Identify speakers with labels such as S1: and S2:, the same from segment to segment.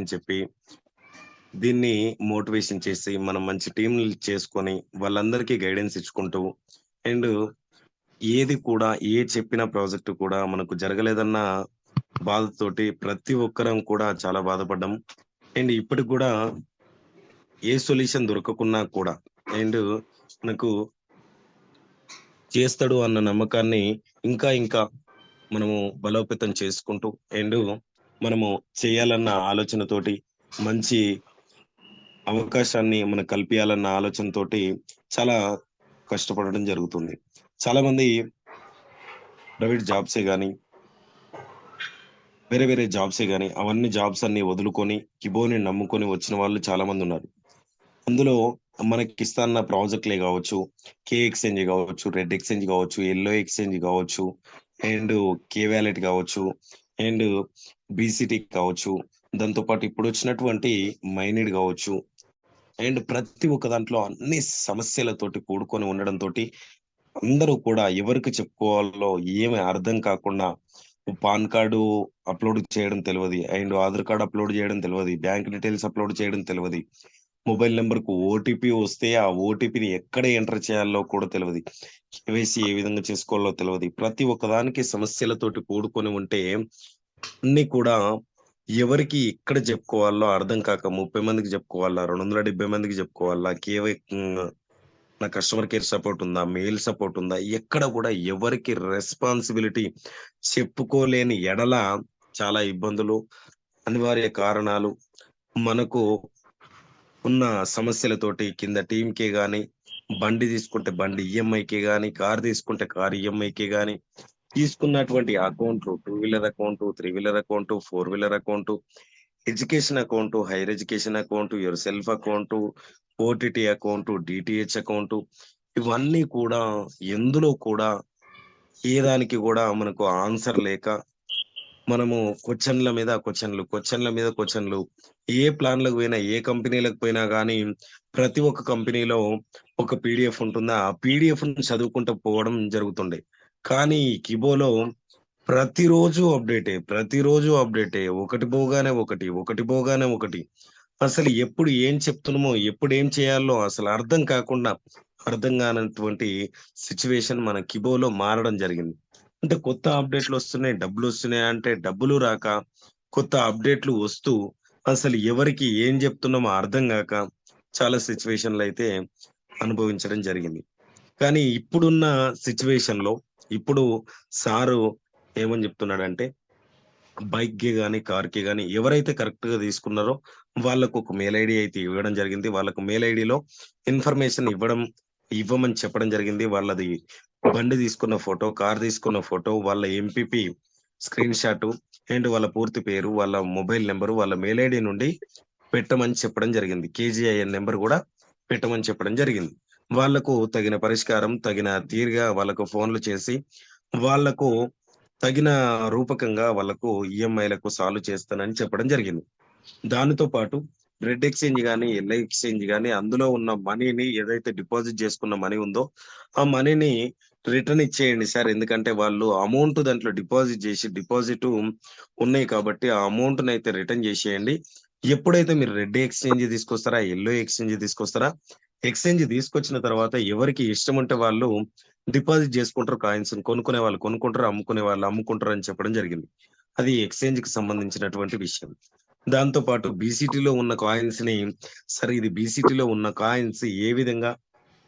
S1: అని చెప్పి దీన్ని మోటివేషన్ చేసి మనం మంచి టీంలు చేసుకొని వాళ్ళందరికీ గైడెన్స్ ఇచ్చుకుంటూ అండ్ ఏది కూడా ఏ చెప్పిన ప్రాజెక్ట్ కూడా మనకు జరగలేదన్న బాధతోటి ప్రతి ఒక్కరం కూడా చాలా బాధపడ్డాం. అండ్ ఇప్పటికి కూడా ఏ సొల్యూషన్ దొరకకున్నా కూడా అండ్ మనకు చేస్తాడు అన్న నమ్మకాన్ని ఇంకా ఇంకా మనము బలోపేతం చేసుకుంటూ అండ్ మనము చేయాలన్న ఆలోచనతోటి మంచి అవకాశాన్ని మనకు కల్పించాలన్న ఆలోచనతోటి చాలా కష్టపడడం జరుగుతుంది. చాలా మంది ప్రైవేట్ జాబ్సే కానీ వేరే వేరే జాబ్సే కానీ అవన్నీ జాబ్స్ అన్ని వదులుకొని కిబోని నమ్ముకొని వచ్చిన వాళ్ళు చాలా మంది ఉన్నారు. అందులో మనకి ఇస్తాన్న ప్రాజెక్ట్లే కావచ్చు కే ఎక్స్చేంజ్ కావచ్చు రెడ్ ఎక్స్చేంజ్ కావచ్చు ఎల్లో ఎక్స్చేంజ్ కావచ్చు అండ్ కే వ్యాలెట్ కావచ్చు అండ్ బీసీటీ కావచ్చు దాంతో పాటు ఇప్పుడు వచ్చినటువంటి మైనిడ్ కావచ్చు అండ్ ప్రతి ఒక్క దాంట్లో అన్ని సమస్యలతోటి కూడుకొని ఉండడంతో అందరూ కూడా ఎవరికి చెప్పుకోవాలో ఏమి అర్థం కాకుండా పాన్ కార్డు అప్లోడ్ చేయడం తెలియదు అండ్ ఆధార్ కార్డు అప్లోడ్ చేయడం తెలియదు బ్యాంక్ డీటెయిల్స్ అప్లోడ్ చేయడం తెలియదు మొబైల్ నెంబర్కు ఓటీపీ వస్తే ఆ ఓటీపీని ఎక్కడ ఎంటర్ చేయాలో కూడా తెలియదు కేవైసీ ఏ విధంగా చేసుకోవాలో తెలియదు ప్రతి ఒక్కదానికి సమస్యలతోటి కూడుకొని ఉంటే అన్ని కూడా ఎవరికి ఎక్కడ చెప్పుకోవాలో అర్థం కాక ముప్పై మందికి చెప్పుకోవాలా రెండు వందల డెబ్బై మందికి చెప్పుకోవాలా కేవై నా కస్టమర్ కేర్ సపోర్ట్ ఉందా మెయిల్ సపోర్ట్ ఉందా ఎక్కడ కూడా ఎవరికి రెస్పాన్సిబిలిటీ చెప్పుకోలేని ఎడల చాలా ఇబ్బందులు అనివార్య కారణాలు మనకు ఉన్న సమస్యలతోటి కింద టీంకే కానీ బండి తీసుకుంటే బండి ఈఎంఐకే కానీ కార్ తీసుకుంటే కార్ ఈఎంఐకే కానీ తీసుకున్నటువంటి account two wheeler account three wheeler account four wheeler account education account higher education account your self account OTT account DTH account ఇవన్నీ కూడా ఎందులో కూడా ఏ దానికి కూడా మనకు ఆన్సర్ లేక మనము క్వశ్చన్ల మీద క్వశ్చన్లు క్వశ్చన్ల మీద క్వశ్చన్లు. ఏ ప్లాన్లకు పోయినా ఏ కంపెనీలకు పోయినా కానీ ప్రతి ఒక్క కంపెనీలో ఒక పీడిఎఫ్ ఉంటుందా? ఆ పీడిఎఫ్ చదువుకుంటూ పోవడం జరుగుతుండే. కానీ ఈ కిబోలో ప్రతిరోజు అప్డేటే ప్రతిరోజు అప్డేటే. ఒకటి పోగానే ఒకటి ఒకటి పోగానే ఒకటి. అసలు ఎప్పుడు ఏం చెప్తున్నామో ఎప్పుడు ఏం చేయాలో అసలు అర్థం కాకుండా అర్థం కానటువంటి సిచ్యువేషన్ మన కిబోలో మారడం జరిగింది. అంటే కొత్త అప్డేట్లు వస్తున్నాయి డబ్బులు వస్తున్నాయి అంటే డబ్బులు రాక కొత్త అప్డేట్లు వస్తూ అసలు ఎవరికి ఏం చెప్తున్నామో అర్థం కాక చాలా సిచ్యువేషన్లు అయితే అనుభవించడం జరిగింది. కానీ ఇప్పుడున్న సిచ్యువేషన్లో ఇప్పుడు సారు ఏమని చెప్తున్నాడంటే బైక్కి కానీ కార్కి కానీ ఎవరైతే కరెక్ట్గా తీసుకున్నారో వాళ్ళకు ఒక మెయిల్ ఐడి అయితే ఇవ్వడం జరిగింది. వాళ్ళకు మెయిల్ ఐడిలో ఇన్ఫర్మేషన్ ఇవ్వడం ఇవ్వమని చెప్పడం జరిగింది. వాళ్ళది బండి తీసుకున్న ఫోటో కార్ తీసుకున్న ఫోటో వాళ్ళ ఎంపీపీ స్క్రీన్ షాట్ అండ్ వాళ్ళ పూర్తి పేరు వాళ్ళ మొబైల్ నెంబరు వాళ్ళ మెయిల్ ఐడి నుండి పెట్టమని చెప్పడం జరిగింది. కేజీఐఎన్ నెంబర్ కూడా పెట్టమని చెప్పడం జరిగింది. వాళ్ళకు తగిన పరిష్కారం తగిన తీరుగా వాళ్ళకు ఫోన్లు చేసి వాళ్ళకు తగిన రూపకంగా వాళ్ళకు ఈఎంఐలకు సాల్వ్ చేస్తానని చెప్పడం జరిగింది. దానితో పాటు రెడ్ ఎక్స్చేంజ్ కానీ ఎల్ఐ ఎక్స్చేంజ్ కానీ అందులో ఉన్న మనీని ఏదైతే డిపాజిట్ చేసుకున్న మనీ ఉందో ఆ మనీని రిటర్న్ ఇచ్చేయండి సార్. ఎందుకంటే వాళ్ళు అమౌంట్ దాంట్లో డిపాజిట్ చేసి డిపాజిట్ ఉన్నాయి కాబట్టి ఆ అమౌంట్ అయితే రిటర్న్ చేసేయండి. ఎప్పుడైతే మీరు రెడ్ ఎక్స్చేంజ్ తీసుకొస్తారా ఎల్లో ఎక్స్చేంజ్ తీసుకొస్తారా ఎక్స్చేంజ్ తీసుకొచ్చిన తర్వాత ఎవరికి ఇష్టం ఉంటే వాళ్ళు డిపాజిట్ చేసుకుంటారు కాయిన్స్ కొనుక్కునే వాళ్ళు కొనుక్కుంటారు అమ్ముకునే వాళ్ళు అమ్ముకుంటారు అని చెప్పడం జరిగింది. అది ఎక్స్చేంజ్కి సంబంధించినటువంటి విషయం. దాంతో పాటు బీసీటీలో ఉన్న కాయిన్స్ని సరే ఇది బీసీటీలో ఉన్న కాయిన్స్ ఏ విధంగా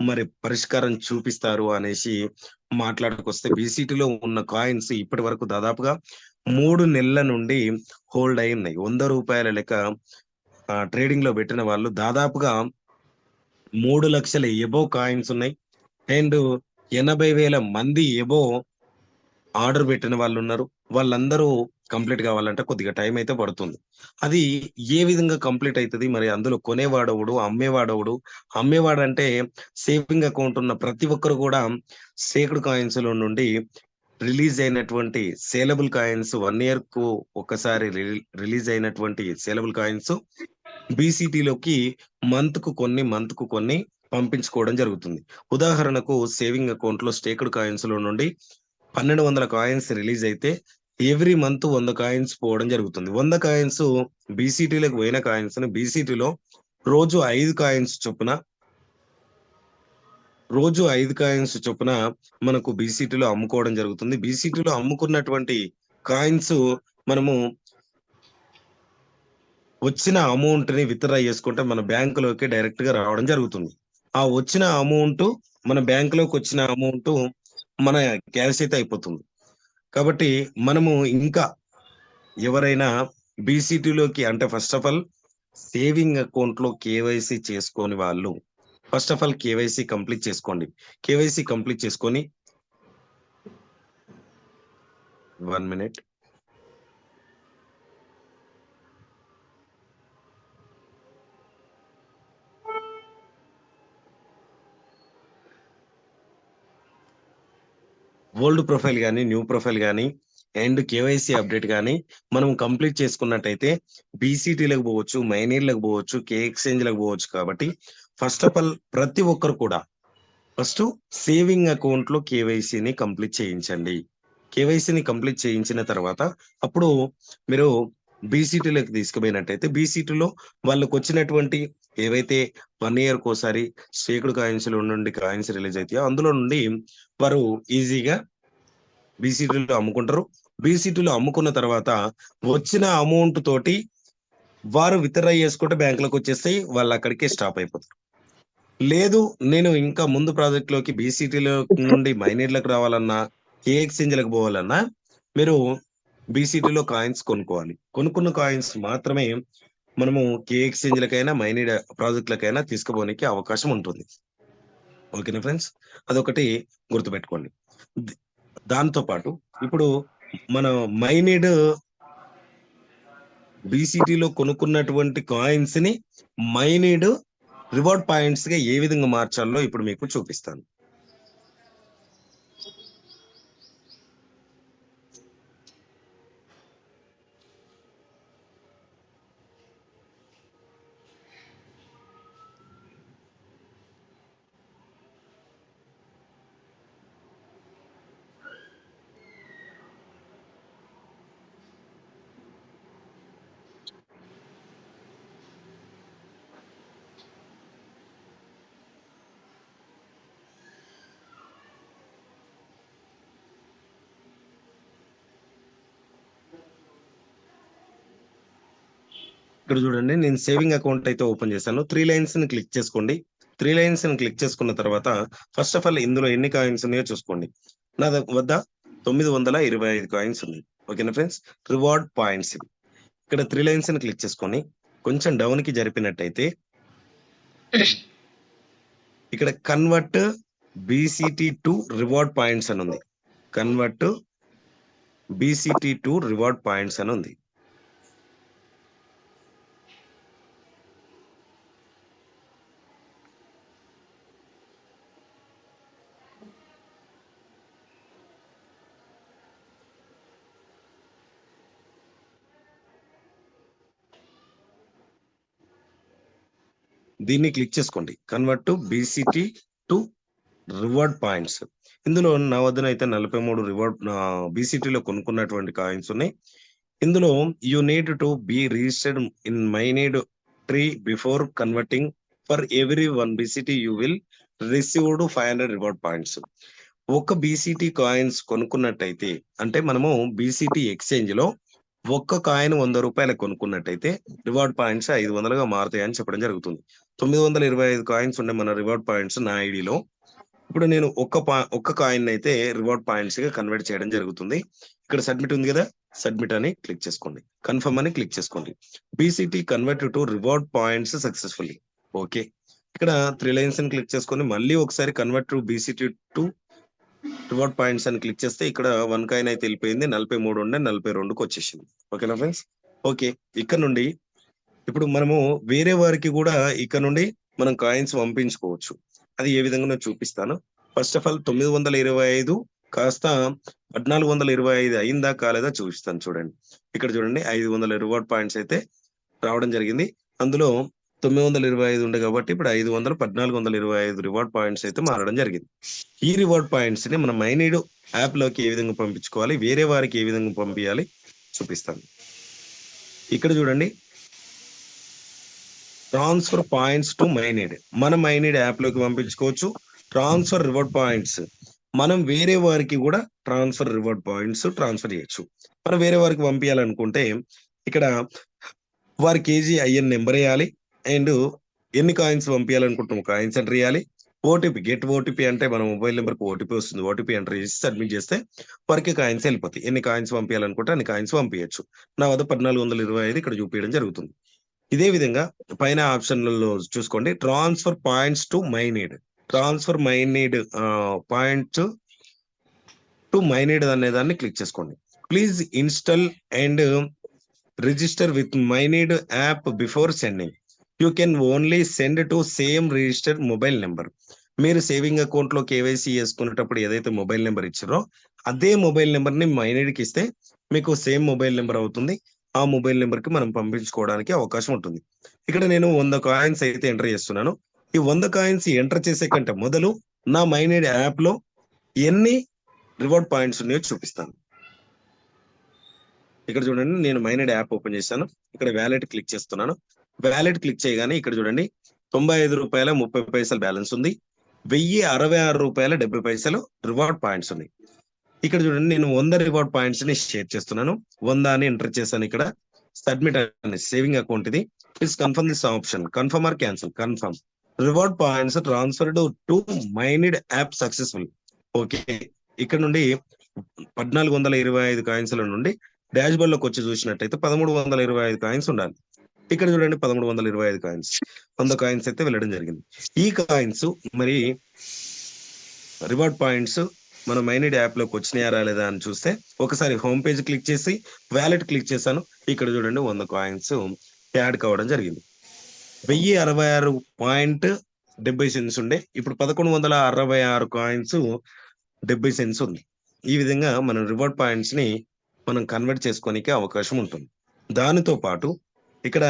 S1: మరి పరిష్కారం చూపిస్తారు అనేసి మాట్లాడుకొస్తే బీసీటీలో ఉన్న కాయిన్స్ ఇప్పటి వరకు దాదాపుగా మూడు నెలల నుండి హోల్డ్ అయి ఉన్నాయి. వంద రూపాయల లెక్క ట్రేడింగ్లో పెట్టిన వాళ్ళు దాదాపుగా మూడు లక్షల ఎబో కాయిన్స్ ఉన్నాయి. అండ్ ఎనభై వేల మంది ఎబో ఆర్డర్ పెట్టిన వాళ్ళు ఉన్నారు. వాళ్ళందరూ కంప్లీట్ కావాలంటే కొద్దిగా టైం అయితే పడుతుంది. అది ఏ విధంగా కంప్లీట్ అవుతుంది మరి అందులో కొనేవాడవుడు? అమ్మేవాడవుడు? అమ్మేవాడంటే సేవింగ్ అకౌంట్ ఉన్న ప్రతి ఒక్కరు కూడా సేకుడు కాయిన్స్లో నుండి రిలీజ్ అయినటువంటి సేలబుల్ కాయిన్స్ వన్ ఇయర్కు ఒకసారి రిలీజ్ అయినటువంటి సేలబుల్ కాయిన్స్ బీసీటీలోకి మంత్కు కొన్ని మంత్కు కొన్ని పంపించుకోవడం జరుగుతుంది. ఉదాహరణకు సేవింగ్ అకౌంట్లో స్టేక్డ్ కాయిన్స్లో నుండి పన్నెండు వందల కాయిన్స్ రిలీజ్ అయితే ఎవ్రీ మంత్ వంద కాయిన్స్ పోవడం జరుగుతుంది. వంద కాయిన్స్ బీసీటీలకు పోయిన కాయిన్స్ బీసీటీలో రోజు ఐదు కాయిన్స్ చొప్పున రోజు ఐదు కాయిన్స్ చొప్పున మనకు బీసీటీలో అమ్ముకోవడం జరుగుతుంది. బీసీటీలో అమ్ముకున్నటువంటి కాయిన్స్ మనము వచ్చిన అమౌంట్ని విత్డ్రా చేసుకుంటే మన బ్యాంకులోకి డైరెక్ట్గా రావడం జరుగుతుంది. ఆ వచ్చిన అమౌంట్ మన బ్యాంకులోకి వచ్చిన అమౌంట్ మన క్యాష్ అయితే అయిపోతుంది. కాబట్టి మనము ఇంకా ఎవరైనా బీసీటీలోకి అంటే ఫస్ట్ ఆఫ్ ఆల్ సేవింగ్ అకౌంట్లో కేవైసీ చేసుకోని వాళ్ళు first of all KYC complete చేసుకోండి. కేవైసీ కంప్లీట్ చేసుకొని వన్ మినిట్ ఓల్డ్ ప్రొఫైల్ కానీ న్యూ ప్రొఫైల్ కానీ అండ్ కేవైసీ అప్డేట్ కానీ మనం కంప్లీట్ చేసుకున్నట్టయితే బీసీటీలకు పోవచ్చు మైనీర్లకు పోవచ్చు కే ఎక్స్చేంజ్లకు పోవచ్చు కాబట్టి ఫస్ట్ ఆఫ్ ఆల్ ప్రతి ఒక్కరు కూడా ఫస్ట్ సేవింగ్ అకౌంట్లో కేవైసీని కంప్లీట్ చేయించండి. కేవైసీని కంప్లీట్ చేయించిన తర్వాత అప్పుడు మీరు బీసీటీలోకి తీసుకుపోయినట్టయితే బీసీటీలో వాళ్ళకు వచ్చినటువంటి ఏవైతే వన్ ఇయర్ కోసారి స్టేకుడు కాయిన్స్లో నుండి కాయిన్స్ రిలీజ్ అవుతాయో అందులో నుండి వారు ఈజీగా బీసీటీలో అమ్ముకుంటారు. బీసీటీలో అమ్ముకున్న తర్వాత వచ్చిన అమౌంట్ తోటి వారు విత్డ్రా చేసుకుంటే బ్యాంకులకు వచ్చేస్తాయి వాళ్ళు అక్కడికే స్టాప్ అయిపోతారు. లేదు నేను ఇంకా ముందు ప్రాజెక్ట్లోకి బీసీటీలో నుండి మైనీర్లకు రావాలన్నా ఏ ఎక్స్చేంజ్లకు పోవాలన్నా మీరు బీసీటీలో కాయిన్స్ కొనుక్కోవాలి. కొనుక్కున్న కాయిన్స్ మాత్రమే మనము కే ఎక్స్చేంజ్లకైనా మైనీడ్ ప్రాజెక్టులకైనా తీసుకుపోనికి అవకాశం ఉంటుంది. ఓకేనా ఫ్రెండ్స్ అదొకటి గుర్తుపెట్టుకోండి. దాంతో పాటు ఇప్పుడు మన మైనీడ్ బీసీటీలో కొనుక్కున్నటువంటి కాయిన్స్ని మైనీడ్ రివార్డ్ పాయింట్స్గా ఏ విధంగా మార్చాలో ఇప్పుడు మీకు చూపిస్తాను. ఇక్కడ చూడండి నేను సేవింగ్ అకౌంట్ అయితే ఓపెన్ చేశాను. త్రీ లైన్స్ని క్లిక్ చేసుకోండి. త్రీ లైన్స్ని క్లిక్ చేసుకున్న తర్వాత ఫస్ట్ ఆఫ్ ఆల్ ఇందులో ఎన్ని కాయిన్స్ ఉన్నాయో చూసుకోండి. నా వద్ద తొమ్మిది వందల ఇరవై ఐదు కాయిన్స్ ఉన్నాయి. ఓకేనా ఫ్రెండ్స్? రివార్డ్ పాయింట్స్ ఇవి. ఇక్కడ త్రీ లైన్స్ని క్లిక్ చేసుకొని కొంచెం డౌన్కి జరిపినట్టయితే ఇక్కడ convert BCT to reward points అని ఉంది. Convert BCT to reward points అని ఉంది. దీన్ని క్లిక్ చేసుకోండి. Convert to BCT to reward points. ఇందులో నా వద్దన అయితే నలభై మూడు రివార్డ్ బీసీటీలో కొనుక్కున్నటువంటి కాయిన్స్ ఉన్నాయి. ఇందులో you need to be registered in my need tree before converting for every one BCT you will received five hundred reward points. ఒక BCT coins కొనుక్కున్నట్టయితే అంటే మనము బీసీటీ ఎక్స్చేంజ్లో ఒక్క కాయిన్ వంద రూపాయలు కొనుక్కున్నట్టయితే రివార్డ్ పాయింట్స్ ఐదు వందలుగా మారుతాయని చెప్పడం జరుగుతుంది. తొమ్మిది వందల ఇరవై ఐదు కాయిన్స్ ఉండే మన రివార్డ్ పాయింట్స్ నా ఐడిలో. ఇప్పుడు నేను ఒక్క ఒక్క కాయిన్ అయితే రివార్డ్ పాయింట్స్గా కన్వర్ట్ చేయడం జరుగుతుంది. ఇక్కడ సబ్మిట్ ఉంది కదా? సబ్మిట్ అని క్లిక్ చేసుకోండి. కన్ఫర్మ్ అని క్లిక్ చేసుకోండి. BCT convert to reward points successfully okay ఇక్కడ త్రీ లైన్స్ అని క్లిక్ చేసుకొని మళ్ళీ ఒకసారి convert to BCT to reward points అని క్లిక్ చేస్తే ఇక్కడ వన్ కాయిన్ అయితే వెళ్ళిపోయింది. నలభై మూడు ఉండే నలభై రెండుకి వచ్చేసింది. ఓకేనా ఫ్రెండ్స్ ఓకే ఇక్కడ నుండి ఇప్పుడు మనము వేరే వారికి కూడా ఇక్కడ నుండి మనం కాయిన్స్ పంపించుకోవచ్చు. అది ఏ విధంగా నేను చూపిస్తాను. ఫస్ట్ ఆఫ్ ఆల్ తొమ్మిది వందల ఇరవై ఐదు కాస్త పద్నాలుగు వందల ఇరవై ఐదు అయిందా కాలేదా చూపిస్తాను చూడండి. ఇక్కడ చూడండి ఐదు వందల రివార్డ్ పాయింట్స్ అయితే రావడం జరిగింది. అందులో తొమ్మిది వందల ఇరవై ఐదు ఉండే కాబట్టి ఇప్పుడు ఐదు వందల పద్నాలుగు వందల ఇరవై ఐదు రివార్డ్ పాయింట్స్ అయితే మారడం జరిగింది. ఈ రివార్డ్ పాయింట్స్ని మనం మైనీడు యాప్లోకి ఏ విధంగా పంపించుకోవాలి? వేరే వారికి ఏ విధంగా పంపించాలి? చూపిస్తాను. ఇక్కడ చూడండి ట్రాన్స్ఫర్ పాయింట్స్ టు మైనీడ్ మన మైనీడ్ యాప్లోకి పంపించుకోవచ్చు. ట్రాన్స్ఫర్ రివార్డ్ పాయింట్స్ మనం వేరే వారికి కూడా ట్రాన్స్ఫర్ రివార్డ్ పాయింట్స్ ట్రాన్స్ఫర్ చేయొచ్చు. మనం వేరే వారికి పంపించాలనుకుంటే ఇక్కడ వారి కేజీ ఐఎన్ నెంబర్ వేయాలి. అండ్ ఎన్ని కాయిన్స్ పంపించాలనుకుంటున్నాం? కాయిన్స్ ఎంటర్ చేయాలి. ఓటీపీ గెట్ ఓటీపీ అంటే మన మొబైల్ నెంబర్కి ఓటీపీ వస్తుంది. ఓటీపీ ఎంటర్ చేసి సబ్మిట్ చేస్తే వారికి కాయిన్స్ వెళ్ళిపోతాయి. ఎన్ని కాయిన్స్ పంపించాలనుకుంటే అన్ని కాయిన్స్ పంపించచ్చు. నా వద్ద పద్నాలుగు వందల ఇరవై ఐదు ఇక్కడ చూపించడం జరుగుతుంది. ఇదే విధంగా పైన ఆప్షన్లలో చూసుకోండి. Transfer points to MyNeed. Transfer MyNeed point to MyNeed అనే దాన్ని క్లిక్ చేసుకోండి. Please install and register with MyNeed app before sending. You can only send to same register mobile number. మీరు సేవింగ్ అకౌంట్లో కేవైసీ చేసుకునేటప్పుడు ఏదైతే మొబైల్ నెంబర్ ఇచ్చారో అదే mobile నెంబర్ని మైనీడ్కి ఇస్తే మీకు సేమ్ మొబైల్ నెంబర్ అవుతుంది. ఆ మొబైల్ నెంబర్కి మనం పంపించుకోవడానికి అవకాశం ఉంటుంది. ఇక్కడ నేను వంద కాయిన్స్ అయితే ఎంటర్ చేస్తున్నాను. ఈ వంద కాయిన్స్ ఎంటర్ చేసే కంటే మొదలు నా మైనేడ్ యాప్లో ఎన్ని రివార్డ్ పాయింట్స్ ఉన్నాయో చూపిస్తాను. ఇక్కడ చూడండి నేను మైనేడ్ యాప్ ఓపెన్ చేశాను. ఇక్కడ వ్యాలెట్ క్లిక్ చేస్తున్నాను. వ్యాలెట్ క్లిక్ చేయగానే ఇక్కడ చూడండి తొంభై ఐదు రూపాయల ముప్పై పైసలు బ్యాలెన్స్ ఉంది. వెయ్యి అరవై ఆరు రూపాయల డెబ్బై పైసలు రివార్డ్ పాయింట్స్ ఉన్నాయి. ఇక్కడ చూడండి నేను వంద రివార్డ్ పాయింట్స్ని షేర్ చేస్తున్నాను. వంద అని ఎంటర్ చేశాను ఇక్కడ. సబ్మిట్ అని సేవింగ్ అకౌంట్ ఇది. Please confirm this option confirm or cancel confirm reward points transferred to MyNeed app successful okay ఇక్కడ నుండి పద్నాలుగు వందల ఇరవై ఐదు కాయిన్స్ల నుండి డాష్ బోర్డ్లోకి వచ్చి చూసినట్టయితే పదమూడు వందల ఇరవై ఐదు కాయిన్స్ ఉండాలి. ఇక్కడ చూడండి పదమూడు వందల ఇరవై ఐదు కాయిన్స్ వంద కాయిన్స్ అయితే వెళ్ళడం జరిగింది. ఈ కాయిన్స్ మరి రివార్డ్ పాయింట్స్ మన మైనిడ్ యాప్లోకి వచ్చినాయా రాలేదా అని చూస్తే ఒకసారి హోమ్ పేజ్ క్లిక్ చేసి వ్యాలెట్ క్లిక్ చేశాను. ఇక్కడ చూడండి వంద కాయిన్స్ యాడ్ కావడం జరిగింది. వెయ్యి అరవై ఆరు పాయింట్ డెబ్బై సెన్స్ ఉండే. ఇప్పుడు పదకొండు వందల అరవై ఆరు కాయిన్స్ డెబ్బై సెన్స్ ఉంది. ఈ విధంగా మనం రివార్డ్ పాయింట్స్ని మనం కన్వర్ట్ చేసుకోనికి అవకాశం ఉంటుంది. దానితో పాటు ఇక్కడ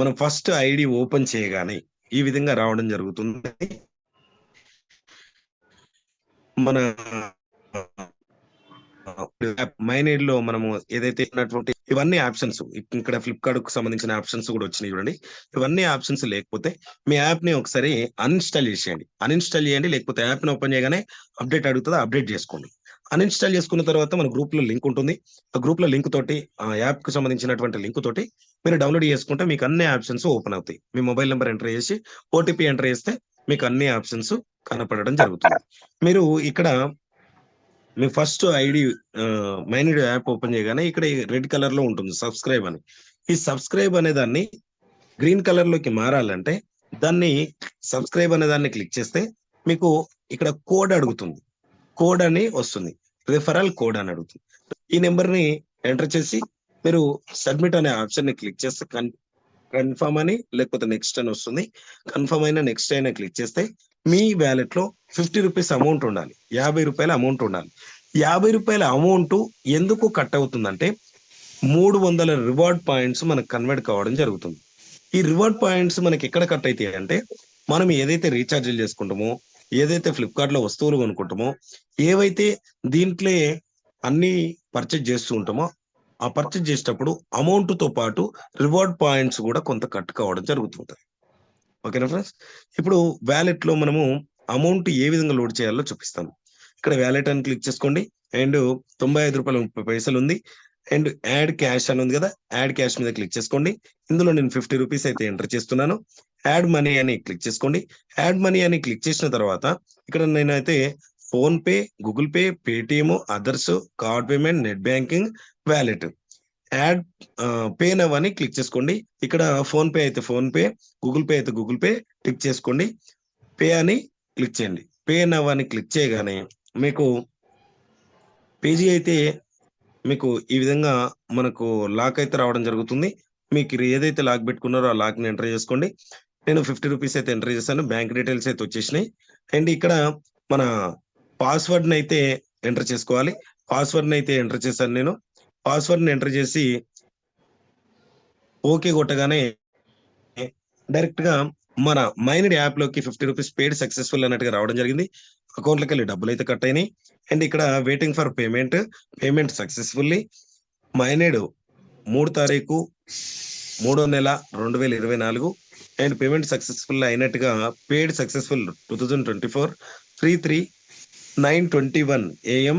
S1: మనం ఫస్ట్ ఐడి ఓపెన్ చేయగానే ఈ విధంగా రావడం జరుగుతుంది. మన మైనేడ్లో మనము ఏదైతే ఉన్నటువంటి ఇవన్నీ ఆప్షన్స్. ఇక్కడ ఫ్లిప్కార్ట్కు సంబంధించిన ఆప్షన్స్ కూడా వచ్చినాయి చూడండి. ఇవన్నీ ఆప్షన్స్ లేకపోతే మీ యాప్ని ఒకసారి అన్ఇన్స్టాల్ చేసేయండి. అన్ఇన్స్టాల్ చేయండి లేకపోతే యాప్ని ఓపెన్ చేయగానే అప్డేట్ అడుగుతుంది అప్డేట్ చేసుకోండి. అన్ఇన్స్టాల్ చేసుకున్న తర్వాత మన గ్రూప్లో లింక్ ఉంటుంది. ఆ గ్రూప్లో లింక్ తోటి ఆ యాప్కు సంబంధించినటువంటి లింక్ తోటి మీరు డౌన్లోడ్ చేసుకుంటే మీకు అన్ని ఆప్షన్స్ ఓపెన్ అవుతాయి. మీ మొబైల్ నెంబర్ ఎంటర్ చేసి ఓటీపీ ఎంటర్ చేస్తే మీకు అన్ని ఆప్షన్స్ కనపడడం జరుగుతుంది. మీరు ఇక్కడ మీ first ID MyNeed app open చేయగానే ఇక్కడ రెడ్ కలర్లో ఉంటుంది సబ్స్క్రైబ్ అని. ఈ సబ్స్క్రైబ్ అనే దాన్ని గ్రీన్ కలర్లోకి మారాలంటే దాన్ని సబ్స్క్రైబ్ అనే దాన్ని క్లిక్ చేస్తే మీకు ఇక్కడ కోడ్ అడుగుతుంది. కోడ్ అని వస్తుంది. రిఫరల్ కోడ్ అని అడుగుతుంది. ఈ నెంబర్ని ఎంటర్ చేసి మీరు సబ్మిట్ అనే ఆప్షన్ని క్లిక్ చేస్తే కన్ఫర్మ్ అని లేకపోతే నెక్స్ట్ అని వస్తుంది. కన్ఫర్మ్ అయినా నెక్స్ట్ అయినా క్లిక్ చేస్తే మీ వ్యాలెట్లో ఫిఫ్టీ రూపీస్ అమౌంట్ ఉండాలి. యాభై రూపాయల అమౌంట్ ఉండాలి. యాభై రూపాయల అమౌంట్ ఎందుకు కట్ అవుతుందంటే మూడు వందల రివార్డ్ పాయింట్స్ మనకు కన్వర్ట్ కావడం జరుగుతుంది. ఈ రివార్డ్ పాయింట్స్ మనకి ఎక్కడ కట్ అవుతాయి అంటే మనం ఏదైతే రీఛార్జ్లు చేసుకుంటామో ఏదైతే ఫ్లిప్కార్ట్లో వస్తువులు కొనుక్కుంటామో ఏవైతే దీంట్లో అన్ని పర్చేజ్ చేస్తూ ఉంటామో ఆ పర్చేజ్ చేసేటప్పుడు అమౌంట్తో పాటు రివార్డ్ పాయింట్స్ కూడా కొంత కట్ కావడం జరుగుతుంటది ఓకేనా ఫ్రెండ్స్ ఇప్పుడు వ్యాలెట్లో మనము అమౌంట్ ఏ విధంగా లోడ్ చేయాలో చూపిస్తాను. ఇక్కడ వ్యాలెట్ అని క్లిక్ చేసుకోండి. అండ్ తొంభై ఐదు రూపాయల ముప్పై పైసలు ఉంది. అండ్ యాడ్ క్యాష్ అని ఉంది కదా యాడ్ క్యాష్ మీద క్లిక్ చేసుకోండి. ఇందులో నేను ఫిఫ్టీ రూపీస్ అయితే ఎంటర్ చేస్తున్నాను. యాడ్ మనీ అని క్లిక్ చేసుకోండి. యాడ్ మనీ అని క్లిక్ చేసిన తర్వాత ఇక్కడ నేనైతే PhonePe Google Pay Paytm others card payment net banking wallet add pay now అని క్లిక్ చేసుకోండి. ఇక్కడ ఫోన్ పే అయితే ఫోన్ పే గూగుల్ పే అయితే గూగుల్ పే క్లిక్ చేసుకోండి. పే అని క్లిక్ చేయండి. పే నవ్ అని క్లిక్ చేయగానే మీకు పేజీ అయితే మీకు ఈ విధంగా మనకు లాక్ అయితే రావడం జరుగుతుంది. మీకు ఏదైతే లాక్ పెట్టుకున్నారో ఆ లాక్ని ఎంటర్ చేసుకోండి. నేను ఫిఫ్టీ రూపీస్ అయితే ఎంటర్ చేశాను. బ్యాంక్ డీటెయిల్స్ అయితే వచ్చేసినాయి. అండ్ ఇక్కడ మన పాస్వర్డ్ని అయితే ఎంటర్ చేసుకోవాలి. పాస్వర్డ్ని అయితే ఎంటర్ చేశాను నేను. పాస్వర్డ్ని ఎంటర్ చేసి ఓకే కొట్టగానే డైరెక్ట్గా మన మైనడ్ యాప్లోకి ఫిఫ్టీ రూపీస్ పేడ్ సక్సెస్ఫుల్ అన్నట్టుగా రావడం జరిగింది. అకౌంట్లోకి వెళ్ళి డబ్బులు అయితే కట్ అయినాయి. అండ్ ఇక్కడ waiting for payment payment successfully MyNeed మూడు తారీఖు మూడో నెల రెండు వేల ఇరవై నాలుగు అండ్ పేమెంట్ సక్సెస్ఫుల్ అయినట్టుగా paid successful two thousand twenty four three three nine twenty one AM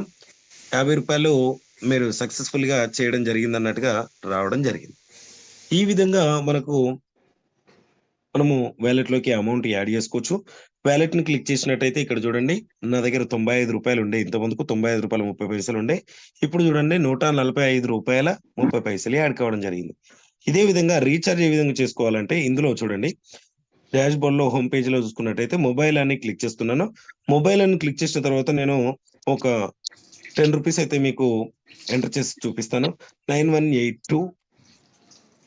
S1: యాభై రూపాయలు మీరు సక్సెస్ఫుల్గా చేయడం జరిగింది అన్నట్టుగా రావడం జరిగింది. ఈ విధంగా మనకు మనము వ్యాలెట్లోకి అమౌంట్ యాడ్ చేసుకోవచ్చు. వ్యాలెట్ని క్లిక్ చేసినట్టయితే ఇక్కడ చూడండి నా దగ్గర తొంభై ఐదు రూపాయలు ఉండే ఇంతమందుకు తొంభై ఐదు రూపాయలు ముప్పై పైసలు ఉండే. ఇప్పుడు చూడండి నూట నలభై ఐదు రూపాయల ముప్పై పైసలు యాడ్ కావడం జరిగింది. ఇదే విధంగా రీఛార్జ్ ఏ విధంగా చేసుకోవాలంటే ఇందులో చూడండి డాష్ బోర్డ్లో హోమ్ పేజ్లో చూసుకున్నట్టయితే మొబైల్ అని క్లిక్ చేస్తున్నాను. మొబైల్ అని క్లిక్ చేసిన తర్వాత నేను ఒక టెన్ రూపీస్ అయితే మీకు ఎంటర్ చేసి చూపిస్తాను. Nine one eight two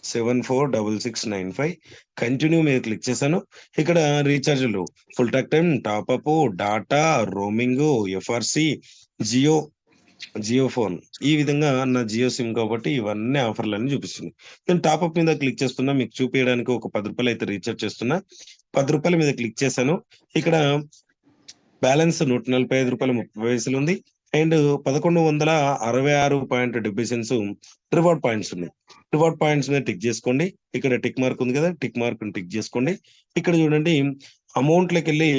S1: seven four double six nine five. Continue మీద క్లిక్ చేశాను. ఇక్కడ రీఛార్జ్లు. Full talk time top up data roaming FRC Jio Jio phone ఈ విధంగా నా జియో సిమ్ కాబట్టి ఇవన్నీ ఆఫర్లన్నీ చూపిస్తుంది. నేను టాప్అప్ మీద క్లిక్ చేస్తున్నా. మీకు చూపించడానికి ఒక పది రూపాయలు అయితే రీఛార్జ్ చేస్తున్నా. పది రూపాయల మీద క్లిక్ చేశాను. ఇక్కడ బ్యాలెన్స్ నూట నలభై ఐదు రూపాయల ముప్పై పైసలు ఉంది. అండ్ పదకొండు వందల అరవై ఆరు పాయింట్ డెబ్బై సెన్స్ రివార్డ్ పాయింట్స్ ఉన్నాయి. రివార్డ్ పాయింట్స్ మీద టిక్ చేసుకోండి. ఇక్కడ టిక్ మార్క్ ఉంది కదా టిక్ మార్క్ టిక్ చేసుకోండి. ఇక్కడ చూడండి అమౌంట్ లకి వెళ్ళి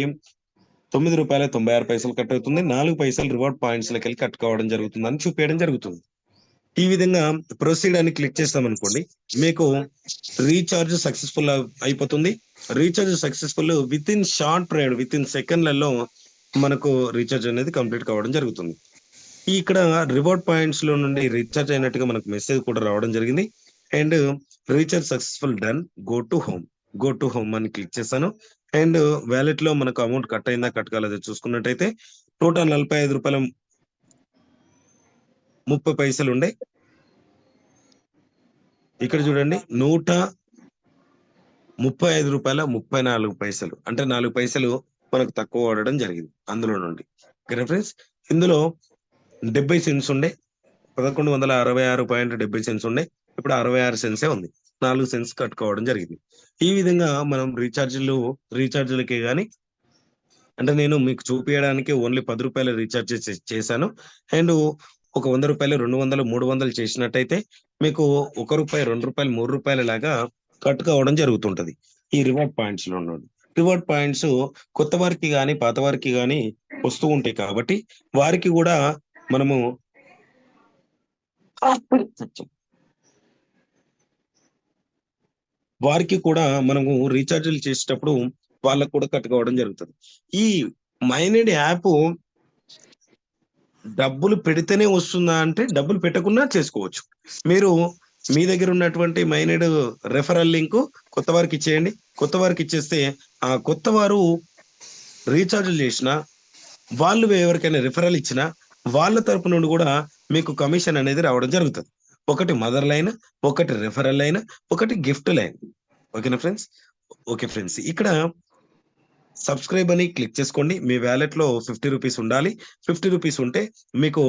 S1: తొమ్మిది రూపాయల తొంభై ఆరు పైసలు కట్ అవుతుంది. నాలుగు పైసలు రివార్డ్ పాయింట్స్ లకి వెళ్ళి కట్ కావడం జరుగుతుంది అని చూపించడం జరుగుతుంది. ఈ విధంగా ప్రొసీడ్ అని క్లిక్ చేస్తాం అనుకోండి మీకు రీఛార్జ్ సక్సెస్ఫుల్ అయిపోతుంది. Recharge successful within short period within సెకండ్లలో మనకు రీఛార్జ్ అనేది కంప్లీట్ కావడం జరుగుతుంది. ఇక్కడ రివార్డ్ పాయింట్స్లో నుండి రీఛార్జ్ అయినట్టుగా మనకు మెసేజ్ కూడా రావడం జరిగింది. And recharge successful done go to home go to home అని క్లిక్ చేశాను. అండ్ వ్యాలెట్లో మనకు అమౌంట్ కట్ అయిందా కట్ కాలేదో చూసుకున్నట్టయితే టోటల్ నలభై ఐదు రూపాయల ముప్పై పైసలు ఉండే. ఇక్కడ చూడండి నూట ముప్పై ఐదు రూపాయల ముప్పై నాలుగు పైసలు. అంటే నాలుగు పైసలు మనకు తక్కువ వాడడం జరిగింది అందులో నుండి. ఓకేనా ఫ్రెండ్స్ ఇందులో డెబ్బై సెన్స్ ఉండే పదకొండు వందల అరవై ఆరు పాయింట్ డెబ్బై సెన్స్ ఉండే ఇప్పుడు అరవై ఆరు సెన్సే ఉంది. నాలుగు సెన్స్ కట్టుకోవడం జరిగింది. ఈ విధంగా మనం రీఛార్జ్లు రీఛార్జ్లకే కానీ అంటే నేను మీకు చూపించడానికి ఓన్లీ పది రూపాయల రీఛార్జ్ చేసి- చేశాను. అండ్ ఒక వంద రూపాయలు రెండు వందలు మూడు వందలు చేసినట్టయితే మీకు ఒక రూపాయి రెండు రూపాయలు మూడు రూపాయల లాగా కట్ కావడం జరుగుతుంటది. ఈ రివార్డ్ పాయింట్స్లో ఉన్నది రివార్డ్ పాయింట్స్ కొత్త వారికి కానీ పాత వారికి కానీ వస్తూ ఉంటాయి కాబట్టి వారికి కూడా మనము వారికి కూడా మనము రీఛార్జ్లు చేసేటప్పుడు వాళ్ళకు కూడా కట్టుకోవడం జరుగుతుంది. ఈ మైనెడ్ యాప్ డబ్బులు పెడితేనే వస్తుందా అంటే డబ్బులు పెట్టకుండా చేసుకోవచ్చు. మీరు మీ దగ్గర ఉన్నటువంటి మైనడ్ రెఫరల్ లింక్ కొత్త వారికి ఇచ్చేయండి. కొత్త వారికి ఇచ్చేస్తే ఆ కొత్త వారు రీఛార్జ్ చేసిన వాళ్ళు ఎవరికైనా రిఫరల్ ఇచ్చినా వాళ్ళ తరపు నుండి కూడా మీకు కమిషన్ అనేది రావడం జరుగుతుంది. ఒకటి మదర్ లైన్ ఒకటి రిఫరల్ లైన్ ఒకటి గిఫ్ట్ లైన్ ఓకేనా ఫ్రెండ్స్ ఓకే ఫ్రెండ్స్ ఇక్కడ సబ్స్క్రైబ్ అని క్లిక్ చేసుకోండి. మీ వ్యాలెట్లో ఫిఫ్టీ రూపీస్ ఉండాలి. ఫిఫ్టీ రూపీస్ ఉంటే మీకు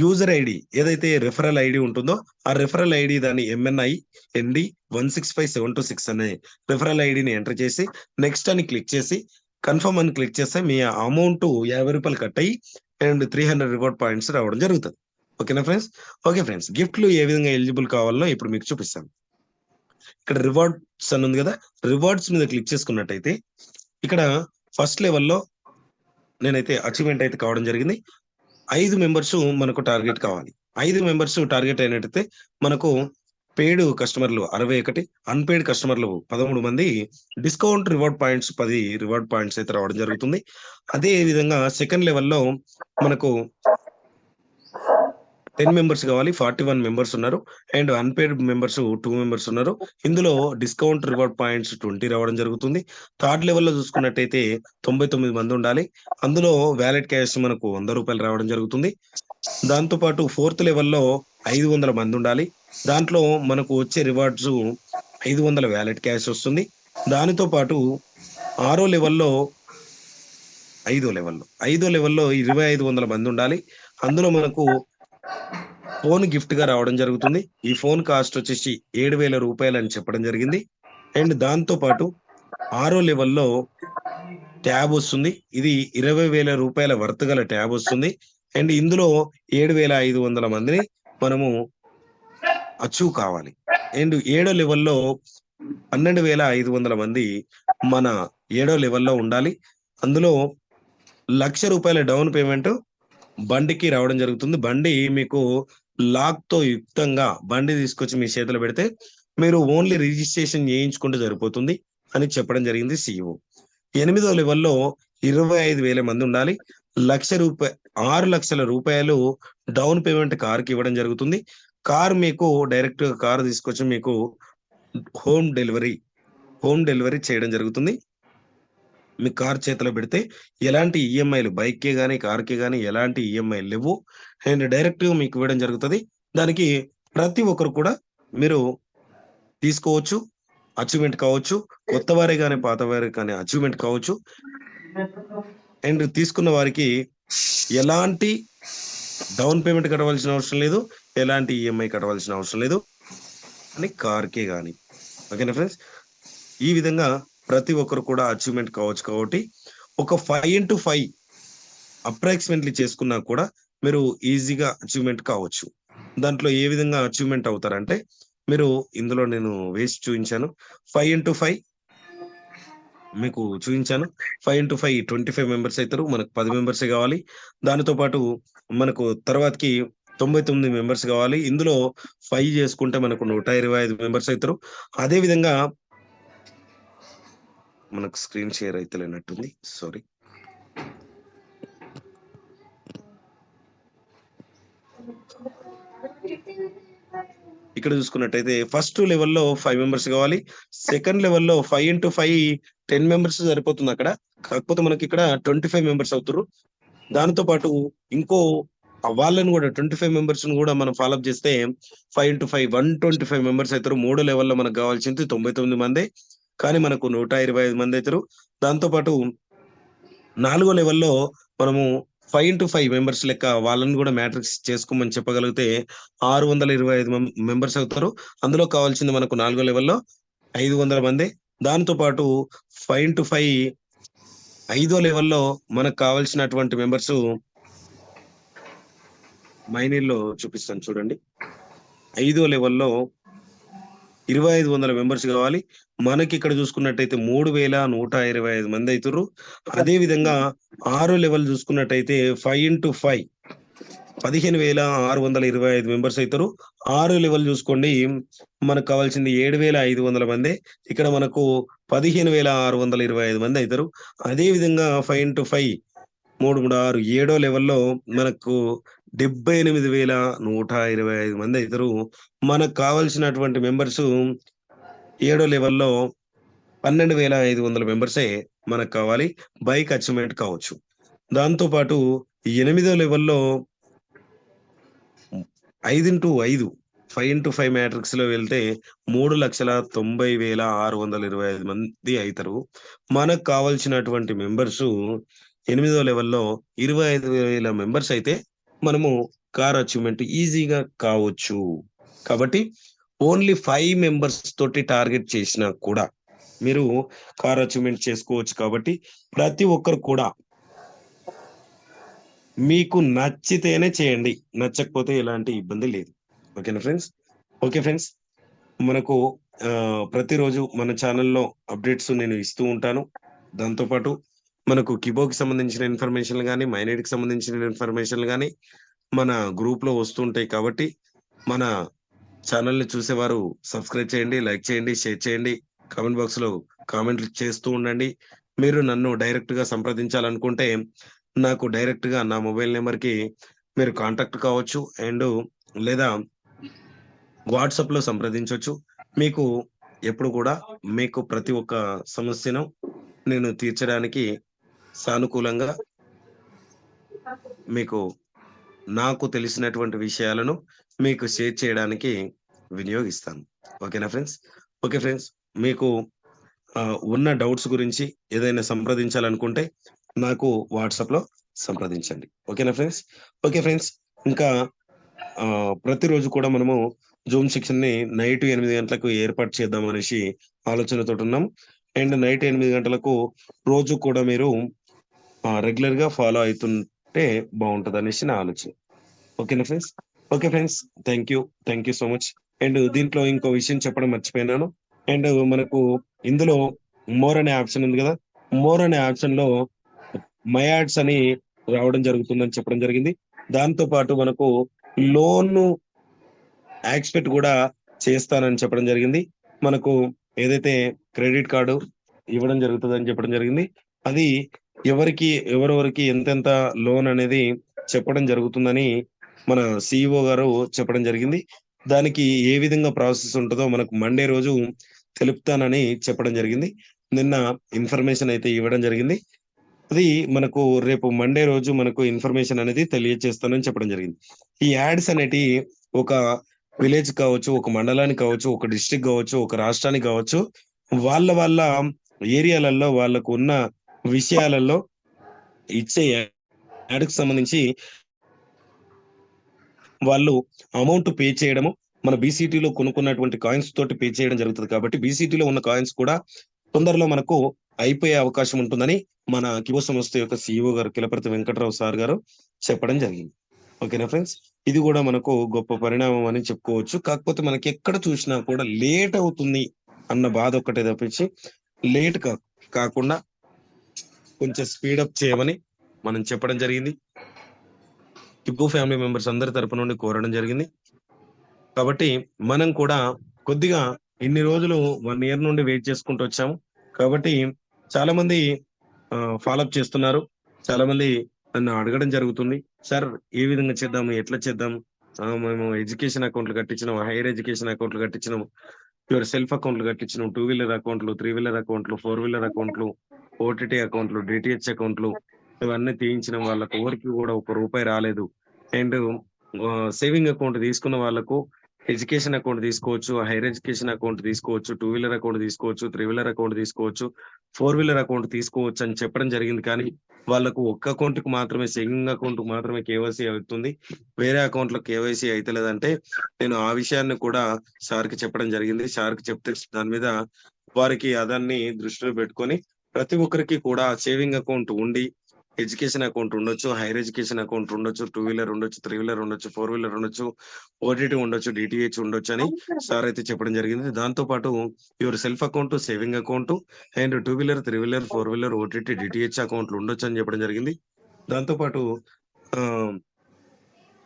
S1: యూజర్ ఐడి ఏదైతే రెఫరల్ ఐడి ఉంటుందో ఆ రెఫరల్ ఐడి దాన్ని MNI ND one six five seven two six అనే రెఫరల్ ఐడిని ఎంటర్ చేసి నెక్స్ట్ అని క్లిక్ చేసి కన్ఫర్మ్ అని క్లిక్ చేస్తే మీ అమౌంట్ యాభై రూపాయలు కట్ అయ్యి and three hundred reward points రావడం జరుగుతుంది. ఓకేనా ఫ్రెండ్స్ ఓకే ఫ్రెండ్స్ గిఫ్ట్లు ఏ విధంగా ఎలిజిబుల్ కావాలో ఇప్పుడు మీకు చూపిస్తాను. ఇక్కడ రివార్డ్స్ అని ఉంది కదా రివార్డ్స్ మీద క్లిక్ చేసుకున్నట్టయితే ఇక్కడ ఫస్ట్ లెవెల్లో నేనైతే అచీవ్మెంట్ అయితే కావడం జరిగింది. ఐదు మెంబర్స్ మనకు టార్గెట్ కావాలి. ఐదు మెంబర్స్ టార్గెట్ అయినట్టయితే మనకు పెయిడ్ కస్టమర్లు అరవై ఒకటి అన్పెయిడ్ కస్టమర్లు పదమూడు మంది డిస్కౌంట్ రివార్డ్ పాయింట్స్ పది రివార్డ్ పాయింట్స్ అయితే రావడం జరుగుతుంది. అదే విధంగా సెకండ్ లెవెల్లో మనకు టెన్ మెంబర్స్ కావాలి ఫార్టీ వన్ మెంబర్స్ ఉన్నారు and unpaid members two members ఉన్నారు. ఇందులో డిస్కౌంట్ రివార్డ్ పాయింట్స్ ట్వంటీ రావడం జరుగుతుంది. థర్డ్ లెవెల్లో చూసుకున్నట్టయితే తొంభై తొమ్మిది మంది ఉండాలి. అందులో వ్యాలెట్ క్యాష్ మనకు వంద రూపాయలు రావడం జరుగుతుంది. దాంతో పాటు ఫోర్త్ లెవెల్లో ఐదు వందల మంది ఉండాలి. దాంట్లో మనకు వచ్చే రివార్డ్స్ ఐదు వందల వ్యాలెట్ క్యాష్ వస్తుంది. దానితో పాటు ఆరో లెవెల్లో ఐదో లెవెల్లో ఐదో లెవెల్లో ఇరవై ఐదు వందల మంది ఉండాలి. అందులో మనకు ఫోన్ గిఫ్ట్గా రావడం జరుగుతుంది. ఈ ఫోన్ కాస్ట్ వచ్చేసి ఏడు వేల రూపాయలు అని చెప్పడం జరిగింది. అండ్ దాంతో పాటు ఆరో లెవెల్లో ట్యాబ్ వస్తుంది. ఇది ఇరవై వేల రూపాయల వర్త్ గల ట్యాబ్ వస్తుంది. అండ్ ఇందులో ఏడు వేల ఐదు వందల మందిని మనము అచీవ్ కావాలి. అండ్ ఏడో లెవెల్లో పన్నెండు వేల ఐదు వందల మంది మన ఏడో లెవెల్లో ఉండాలి. అందులో లక్ష రూపాయల డౌన్ పేమెంట్ బండికి రావడం జరుగుతుంది. బండి మీకు లాక్తో యుక్తంగా బండి తీసుకొచ్చి మీ చేతిలో పెడితే మీరు ఓన్లీ రిజిస్ట్రేషన్ చేయించుకుంటే సరిపోతుంది అని చెప్పడం జరిగింది సిఇఓ ఎనిమిదో లెవెల్లో ఇరవై ఐదు వేల మంది ఉండాలి. లక్ష రూపాయ ఆరు లక్షల రూపాయలు డౌన్ పేమెంట్ కార్కి ఇవ్వడం జరుగుతుంది. కార్ మీకు డైరెక్ట్గా కార్ తీసుకొచ్చి మీకు హోమ్ డెలివరీ హోమ్ డెలివరీ చేయడం జరుగుతుంది. మీ కార్ చేతిలో పెడితే ఎలాంటి ఈఎంఐలు బైక్కే కానీ కార్కే కానీ ఎలాంటి ఈఎంఐలు లేవు. అండ్ డైరెక్ట్గా మీకు ఇవ్వడం జరుగుతుంది. దానికి ప్రతి ఒక్కరు కూడా మీరు తీసుకోవచ్చు అచీవ్మెంట్ కావచ్చు కొత్త వారే కానీ పాత వారే కానీ అచీవ్మెంట్ కావచ్చు. అండ్ తీసుకున్న వారికి ఎలాంటి డౌన్ పేమెంట్ కట్టవలసిన అవసరం లేదు ఎలాంటి ఈఎంఐ కట్టవలసిన అవసరం లేదు. అని కార్కే కానీ ఓకేనా ఫ్రెండ్స్? ఈ విధంగా ప్రతి ఒక్కరు కూడా అచీవ్మెంట్ కావచ్చు కాబట్టి ఒక ఫైవ్ ఇంటూ ఫైవ్ అప్రాక్సిమేట్లీ చేసుకున్నా కూడా మీరు ఈజీగా అచీవ్మెంట్ కావచ్చు. దాంట్లో ఏ విధంగా అచీవ్మెంట్ అవుతారంటే మీరు ఇందులో నేను వేసి చూపించాను. ఫైవ్ ఇంటూ ఫైవ్ మీకు చూపించాను. Five into five twenty five members అవుతారు. మనకు పది మెంబర్స్ కావాలి. దానితో పాటు మనకు తర్వాతకి తొంభై తొమ్మిది మెంబర్స్ కావాలి. ఇందులో ఫైవ్ చేసుకుంటే మనకు నూట ఇరవై ఐదు మెంబర్స్ అవుతారు. అదే విధంగా మనకు స్క్రీన్ షేర్ అయితే లేనట్టుంది. సారీ ఇక్కడ చూసుకున్నట్టయితే ఫస్ట్ లెవెల్లో ఫైవ్ మెంబర్స్ కావాలి. సెకండ్ లెవెల్లో five into five ten members సరిపోతుంది అక్కడ. కాకపోతే మనకి ఇక్కడ ట్వంటీ ఫైవ్ మెంబర్స్ అవుతారు దానితో పాటు ఇంకో వాళ్ళని కూడా ట్వంటీ ఫైవ్ మెంబర్స్ కూడా మనం ఫాలోఅప్ చేస్తే five into five one twenty five members అవుతారు. మూడో లెవెల్లో మనకు కావాల్సింది తొంభై తొమ్మిది మంది. కానీ మనకు నూట ఇరవై ఐదు మంది అవుతారు దాంతో పాటు నాలుగో లెవెల్లో మనము ఫైవ్ ఇంటూ ఫైవ్ మెంబర్స్ లెక్క వాళ్ళని కూడా మ్యాట్రిక్స్ చేసుకోమని చెప్పగలిగితే ఆరు వందల ఇరవై ఐదు మెంబర్స్ అవుతారు. అందులో కావాల్సింది మనకు నాలుగో లెవెల్లో ఐదు వందల మంది. దాంతో పాటు ఫైవ్ ఇంటూ ఫైవ్ ఐదో లెవెల్లో మనకు కావాల్సినటువంటి మెంబర్స్ మైనీల్లో చూపిస్తాను చూడండి. ఐదో లెవెల్లో ఇరవై ఐదు వందల మెంబర్స్ కావాలి. మనకి ఇక్కడ చూసుకున్నట్టయితే మూడు వేల నూట ఇరవై ఐదు మంది అవుతారు అదే విధంగా ఆరో లెవెల్ చూసుకున్నట్టయితే ఫైవ్ ఇంటూ ఫైవ్ పదిహేను వేల ఆరు వందల ఇరవై ఐదు మెంబర్స్ అవుతారు ఆరో లెవెల్ చూసుకోండి. మనకు కావాల్సింది ఏడు వేల ఐదు వందల మంది. ఇక్కడ మనకు పదిహేను వేల ఆరు వందల ఇరవై ఐదు మంది అవుతారు అదే విధంగా ఫైవ్ ఇంటూ ఫైవ్ మూడు మూడు ఆరు ఏడో లెవెల్లో మనకు డెబ్బై ఎనిమిది వేల నూట ఇరవై ఐదు మంది అవుతారు మనకు కావాల్సినటువంటి మెంబర్స్ ఏడో లెవెల్లో పన్నెండు వేల ఐదు వందల మెంబర్సే మనకు కావాలి బైక్ అచీవ్మెంట్ కావచ్చు. దాంతో పాటు ఎనిమిదో లెవెల్లో ఐదు ఇంటూ ఐదు ఫైవ్ ఇంటూ ఫైవ్ మ్యాట్రిక్స్లో వెళ్తే మూడు లక్షల తొంభై వేల ఆరు వందల ఇరవై ఐదు మంది అవుతారు మనకు కావాల్సినటువంటి మెంబర్స్ ఎనిమిదో లెవెల్లో ఇరవై ఐదు వేల మెంబర్స్ అయితే మనము కార్ అచీవ్మెంట్ ఈజీగా కావచ్చు. కాబట్టి ఓన్లీ ఫైవ్ మెంబర్స్ తోటి టార్గెట్ చేసినా కూడా మీరు కార్ అచీవ్మెంట్ చేసుకోవచ్చు కాబట్టి ప్రతి ఒక్కరు కూడా మీకు నచ్చితేనే చేయండి. నచ్చకపోతే ఎలాంటి ఇబ్బంది లేదు. ఓకేనా ఫ్రెండ్స్ ఓకే ఫ్రెండ్స్ మనకు ప్రతిరోజు మన ఛానల్లో అప్డేట్స్ నేను ఇస్తూ ఉంటాను. దాంతోపాటు మనకు కిబోకి సంబంధించిన ఇన్ఫర్మేషన్ కానీ మైనేట్కి సంబంధించిన ఇన్ఫర్మేషన్ కానీ మన గ్రూప్లో వస్తుంటాయి కాబట్టి మన ఛానల్ని చూసేవారు సబ్స్క్రైబ్ చేయండి లైక్ చేయండి షేర్ చేయండి కామెంట్ బాక్స్లో కామెంట్లు చేస్తూ ఉండండి. మీరు నన్ను డైరెక్ట్గా సంప్రదించాలనుకుంటే నాకు డైరెక్ట్గా నా మొబైల్ నెంబర్కి మీరు కాంటాక్ట్ కావచ్చు అండ్ లేదా వాట్సాప్లో సంప్రదించవచ్చు మీకు ఎప్పుడు కూడా మీకు ప్రతి ఒక్క సమస్యను నేను తీర్చడానికి సానుకూలంగా మీకు నాకు తెలిసినటువంటి విషయాలను మీకు షేర్ చేయడానికి వినియోగిస్తాను. ఓకేనా ఫ్రెండ్స్? ఓకే ఫ్రెండ్స్ మీకు ఉన్న డౌట్స్ గురించి ఏదైనా సంప్రదించాలనుకుంటే నాకు వాట్సాప్లో సంప్రదించండి. ఓకేనా ఫ్రెండ్స్? ఓకే ఫ్రెండ్స్ ఇంకా ప్రతిరోజు కూడా మనము జూమ్ శిక్షణని నైట్ ఎనిమిది గంటలకు ఏర్పాటు చేద్దాం అనేసి ఆలోచనతో ఉన్నాం. అండ్ నైట్ ఎనిమిది గంటలకు రోజు కూడా మీరు రెగ్యులర్గా ఫాలో అవుతుంటే బాగుంటది అనేసి నా ఆలోచన. ఓకేనా friends okay friends thank you thank you so much and దీంట్లో ఇంకో విషయం చెప్పడం మర్చిపోయినాను. అండ్ మనకు ఇందులో మోర్ అనే ఆప్షన్ ఉంది కదా? మోర్ అనే ఆప్షన్లో మై యాడ్స్ అని రావడం జరుగుతుందని చెప్పడం జరిగింది. దాంతో పాటు మనకు లోన్ యాక్స్పెక్ట్ కూడా చేస్తానని చెప్పడం జరిగింది. మనకు ఏదైతే క్రెడిట్ కార్డు ఇవ్వడం జరుగుతుందని చెప్పడం జరిగింది. అది ఎవరికి ఎవరెవరికి ఎంతెంత లోన్ అనేది చెప్పడం జరుగుతుందని మన సిఇఓ గారు చెప్పడం జరిగింది. దానికి ఏ విధంగా ప్రాసెస్ ఉంటుందో మనకు మండే రోజు తెలుపుతానని చెప్పడం జరిగింది. నిన్న ఇన్ఫర్మేషన్ అయితే ఇవ్వడం జరిగింది. అది మనకు రేపు మండే రోజు మనకు ఇన్ఫర్మేషన్ అనేది తెలియజేస్తానని చెప్పడం జరిగింది. ఈ యాడ్స్ అనేటి ఒక విలేజ్ కావచ్చు ఒక మండలానికి కావచ్చు ఒక డిస్ట్రిక్ట్ కావచ్చు ఒక రాష్ట్రానికి కావచ్చు వాళ్ళ వాళ్ళ ఏరియాలలో వాళ్ళకు ఉన్న విషయాలలో ఇచ్చే యాడ్కి సంబంధించి వాళ్ళు అమౌంట్ పే చేయడము మన బీసీటీలో కొనుక్కున్నటువంటి కాయిన్స్ తోటి పే చేయడం జరుగుతుంది కాబట్టి బీసీటీలో ఉన్న కాయిన్స్ కూడా తొందరలో మనకు అయిపోయే అవకాశం ఉంటుందని మన కిబో సంస్థ యొక్క సిఇఓ గారు కిలపర్తి వెంకటరావు సార్ గారు చెప్పడం జరిగింది. ఓకేనా ఫ్రెండ్స్? ఇది కూడా మనకు గొప్ప పరిణామం అని చెప్పుకోవచ్చు. కాకపోతే మనకి ఎక్కడ చూసినా కూడా లేట్ అవుతుంది అన్న బాధ ఒక్కటే తప్పించి లేట్ కా కాకుండా కొంచెం స్పీడప్ చేయమని మనం చెప్పడం జరిగింది. టిప్పు ఫ్యామిలీ మెంబర్స్ అందరి తరపు నుండి కోరడం జరిగింది. కాబట్టి మనం కూడా కొద్దిగా ఇన్ని రోజులు వన్ ఇయర్ నుండి వెయిట్ చేసుకుంటూ వచ్చాము. కాబట్టి చాలా మంది ఫాలోఅప్ చేస్తున్నారు. చాలా మంది నన్ను అడగడం జరుగుతుంది. సార్ ఏ విధంగా చేద్దాము? ఎట్లా చేద్దాం మేము ఎడ్యుకేషన్ అకౌంట్లు కట్టించినాము. హైయర్ ఎడ్యుకేషన్ అకౌంట్లు కట్టించినాము. ప్యూర్ సెల్ఫ్ అకౌంట్లు కట్టించినాం టూ వీలర్ అకౌంట్లు త్రీ వీలర్ అకౌంట్లు ఫోర్ వీలర్ అకౌంట్లు ఓటీటీ అకౌంట్లు డిటిహెచ్ అకౌంట్లు ఇవన్నీ తీయించిన వాళ్ళకు ఎవరికి కూడా ఒక రూపాయి రాలేదు. అండ్ సేవింగ్ అకౌంట్ తీసుకున్న వాళ్ళకు ఎడ్యుకేషన్ అకౌంట్ తీసుకోవచ్చు హైయర్ ఎడ్యుకేషన్ అకౌంట్ తీసుకోవచ్చు టూ వీలర్ అకౌంట్ తీసుకోవచ్చు త్రీ వీలర్ అకౌంట్ తీసుకోవచ్చు ఫోర్ వీలర్ అకౌంట్ తీసుకోవచ్చు అని చెప్పడం జరిగింది. కానీ వాళ్ళకు ఒక్క అకౌంట్కు మాత్రమే సేవింగ్ అకౌంట్ మాత్రమే కేవైసీ అవుతుంది. వేరే అకౌంట్లో కేవైసీ అయితలేదంటే నేను ఆ విషయాన్ని కూడా సార్కి చెప్పడం జరిగింది. సార్కి చెప్తే దాని మీద వారికి అదాన్ని దృష్టిలో పెట్టుకొని ప్రతి ఒక్కరికి కూడా సేవింగ్ అకౌంట్ ఉండి ఎడ్యుకేషన్ అకౌంట్ ఉండొచ్చు హైయర్ ఎడ్యుకేషన్ అకౌంట్ ఉండొచ్చు టూ వీలర్ ఉండొచ్చు త్రీ వీలర్ ఉండొచ్చు ఫోర్ వీలర్ ఉండొచ్చు ఓటీటీ ఉండొచ్చు డిటిహెచ్ ఉండొచ్చు అని సార్ అయితే చెప్పడం జరిగింది. దాంతో పాటు your self account saving account and two wheeler three wheeler four wheeler OTT DTH అకౌంట్లు ఉండొచ్చు అని చెప్పడం జరిగింది. దాంతో పాటు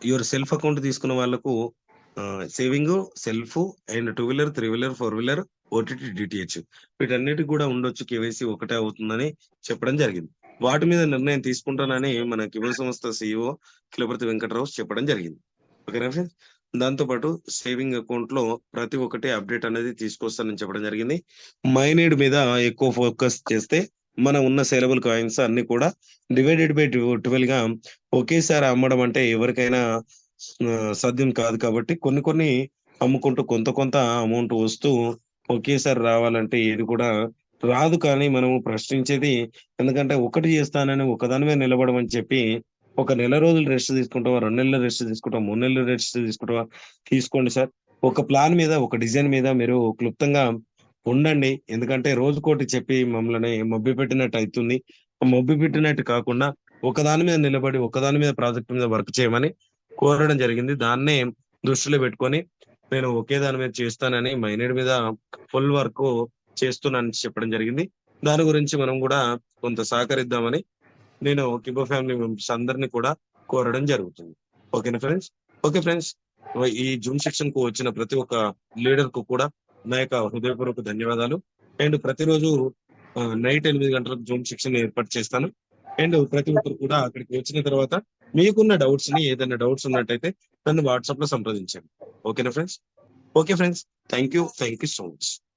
S1: యువర్ సెల్ఫ్ అకౌంట్ తీసుకున్న వాళ్ళకు saving self and two wheeler three wheeler four wheeler OTT DTH వీటన్నిటి కూడా ఉండొచ్చు కేవైసీ ఒకటే అవుతుందని చెప్పడం జరిగింది. వాటి మీద నిర్ణయం తీసుకుంటానని మన కిబుల్ సంస్థ సిఇఓ కిలపతి వెంకటరావు చెప్పడం జరిగింది. ఓకేనా ఫ్రెండ్స్ దాంతో పాటు సేవింగ్ అకౌంట్లో ప్రతి ఒక్కటి అప్డేట్ అనేది తీసుకొస్తానని చెప్పడం జరిగింది. మైనేడ్ మీద ఎక్కువ ఫోకస్ చేస్తే మన ఉన్న సేలబుల్ కాయిన్స్ అన్ని కూడా డివైడెడ్ బై ట్వెల్వ్గా ఒకేసారి అమ్మడం అంటే ఎవరికైనా సాధ్యం కాదు కాబట్టి కొన్ని కొన్ని అమ్ముకుంటూ కొంత కొంత అమౌంట్ వస్తూ ఒకేసారి రావాలంటే ఏది కూడా రాదు కానీ మనం ప్రశ్నించేది ఎందుకంటే ఒకటి చేస్తానని ఒకదాని మీద నిలబడమని చెప్పి ఒక నెల రోజులు రెస్ట్ తీసుకుంటావా రెండు నెలలు రెస్ట్ తీసుకుంటావా మూడు నెలలు రెస్ట్ తీసుకుంటావా? తీసుకోండి సార్. ఒక ప్లాన్ మీద ఒక డిజైన్ మీద మీరు క్లుప్తంగా ఉండండి. ఎందుకంటే రోజుకోటి చెప్పి మమ్మల్ని మబ్బి పెట్టినట్టు అవుతుంది. మబ్బి పెట్టినట్టు కాకుండా ఒకదాని మీద నిలబడి ఒకదాని మీద ప్రాజెక్ట్ మీద వర్క్ చేయమని కోరడం జరిగింది. దాన్నే దృష్టిలో పెట్టుకొని నేను ఒకే దాని మీద చేస్తానని మైనేడ్ మీద ఫుల్ వర్క్ చేస్తున్నానని చెప్పడం జరిగింది. దాని గురించి మనం కూడా కొంత సహకరిద్దామని నేను కిబో ఫ్యామిలీ మెంబర్స్ అందరినీ కూడా కోరడం జరుగుతుంది. ఓకేనా ఫ్రెండ్స్? ఓకే ఫ్రెండ్స్ ఈ జూమ్ సెక్షన్కు వచ్చిన ప్రతి ఒక్క లీడర్కు కూడా నా యొక్క హృదయపూర్వక ధన్యవాదాలు. అండ్ ప్రతిరోజు నైట్ ఎనిమిది గంటలకు జూమ్ సెక్షన్ ఏర్పాటు చేస్తాను. అండ్ ప్రతి ఒక్కరు కూడా అక్కడికి వచ్చిన తర్వాత మీకున్న డౌట్స్ని ఏదైనా డౌట్స్ ఉన్నట్టయితే నన్ను వాట్సాప్లో సంప్రదించండి. ఓకేనా friends? Okay friends. Thank you thank you so much.